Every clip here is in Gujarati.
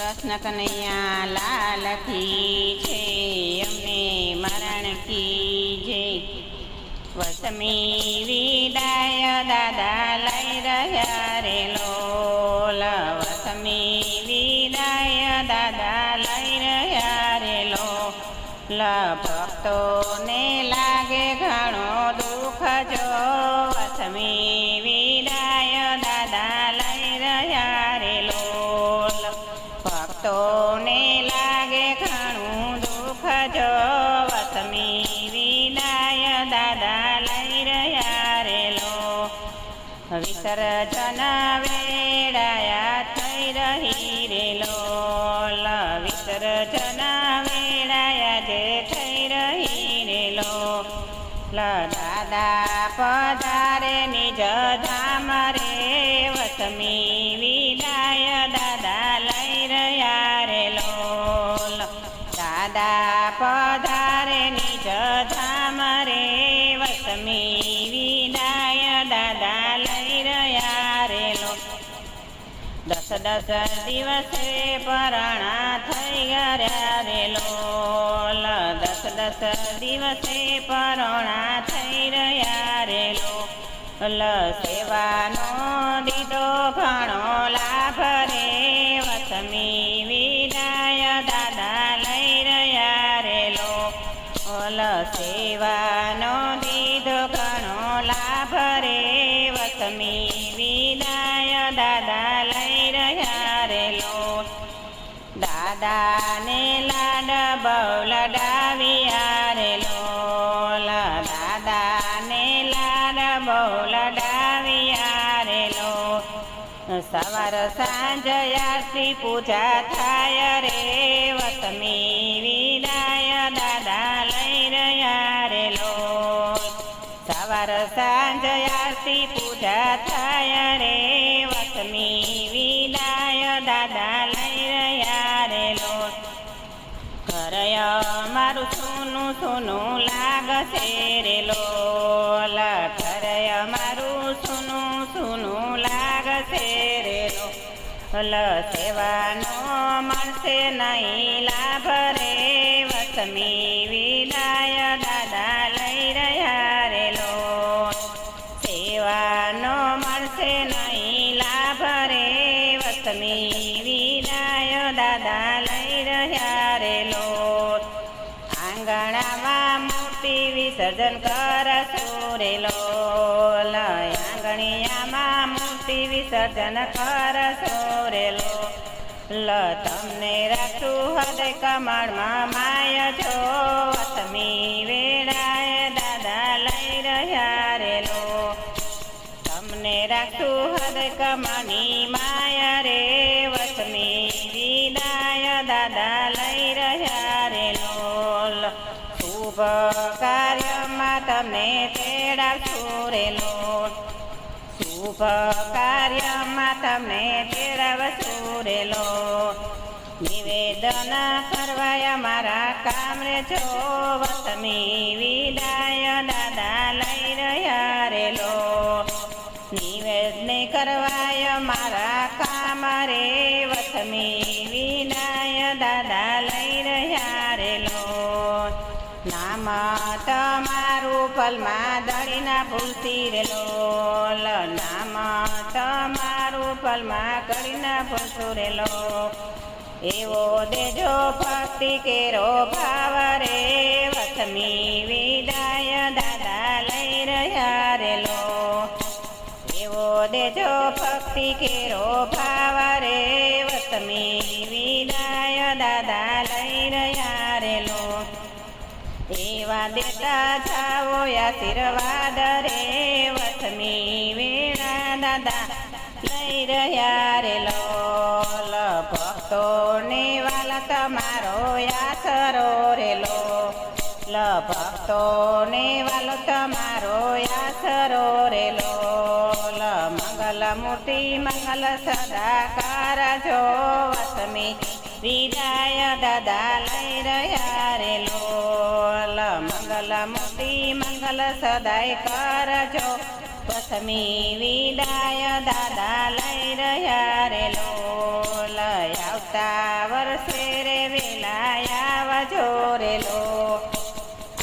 કૃષ્ણ કનૈયા લાલ કી છે અમને મરણ કી જે. વસમી વિદાય દાદા લઈ રહ્યા રે લોલ. વસમી વિદાય દાદા લઈ રહ્યા રે લો ભક્તોને વસમી વિદાય દાદા લઈ રહ્યા રે લો વિસર્જન વેળાયા થઈ રહી રેલો વિસર્જન દસ દસ દિવસે પરાણા થઈ ગયા રે લોલ દસ દસ દિવસે પરોણા થઈ રહ્યા રે લોલ સેવાનો દીધો ઘણો લાભ રે. વસમી વિદાય દાદા લઈ રહ્યા રે લોલ સેવાનો દાદાને લાડ બૌલડાવ્યા રે લોલ દાદાને લાડ બૌલડાવ્યા રે લો સવાર સાંજ આરતી પૂજા થાય રે. વતમી વિદાય દાદા લઈ રહ્યા રે લો સવાર સાંજ આરતી પૂજા થાય રે. વસમી લાગશે રે લોલ ઘરય મારું સોનું સોનું લાગશે રે લોલ સેવાનો મળશે નહીં લાભ રે વસમી વિદાય દાદા લઈ રહ્યા રે લો સેવાનો મળશે નહીં લાભ રે વસમી વિસર્જન કર સોરેલો લોલ આંગણિયામાં મૂર્તિ વિસર્જન કર સોરેલો. લ, તમને રાખું હૃદય કમળમાં માય છો વસમી વેળાએ દાદા લઈ રહ્યા રેલો. તમને રાખું હૃદય કમની માયા રે વસમી વિદાય દાદા લઈ રહ્યા રેલો. શુભ તમને તેડાવશું રે શુભ કાર્યમાં તમને તેડાવશું રે નિવેદન કરવા મારા કામ રે જો વસમી વિદાય દાદા લઈ રહ્યા રે નિવેદને કરવાય મારા કામ રે વસમી વિદાય પલમાં દળીના ભૂલતી રેલોલ નામ તમારું પલમાં કડીના ભૂલતું રેલો એવો દેજો ભક્તિ કેરો ભાવ રે વસમી વિદાય દાદા લઈ રહ્યા રેલો. એવો દેજો ભક્તિ કેરો ભાવ રે વસમી વિદાય દાદા એવા દેતા જાઓ, આશીર્વાદ રે. વસમી વેરા દાદા લઈ રહ્યા રે લોલ. ભક્તોને વાલા તમારો આસરો રે લો લ ભક્તોને વાલો તમારો આસરો રે લ મંગલ મૂર્તિ, મંગલ સદાકાર જો. વસમી વિદાય દાદા લઈ રહ્યા રે લોલ. મંગલ મૂર્તિ મંગલ સદાય કરજો વસમી વિદાય દાદા લઈ રહ્યા રે લોલ આવ આવતા વર્ષે રે વેલા આવજો રે લો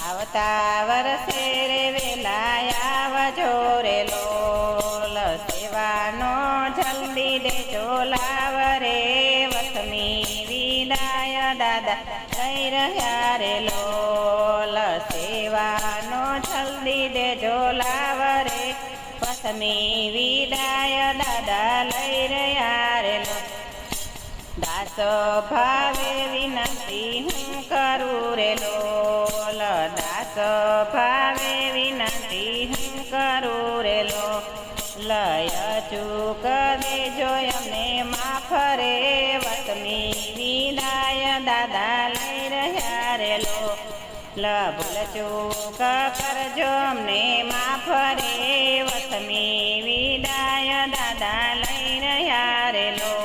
આવતા વર્ષે રે વેલા આવજો રે લોલ સેવાનો જલ્દી દેજો લાવ રે વસમી વિદાય દાદા લઈ રહ્યા રે લોલ વતની વિદાય દાદા લઈ રહ્યા રે દાસ ભાવે વિનંતી હું કરું રે લોલ દાસ ભાવે વિનંતી હું કરું રે લો લય ચૂક લભુલ ચૂક કરજો, અમને માફ રે વસમી વિદાય દાદા લઈ રહ્યા રે લો.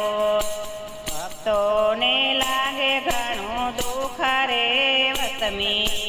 ભક્તોને લાગે ઘણું દુઃખ રે. વતમી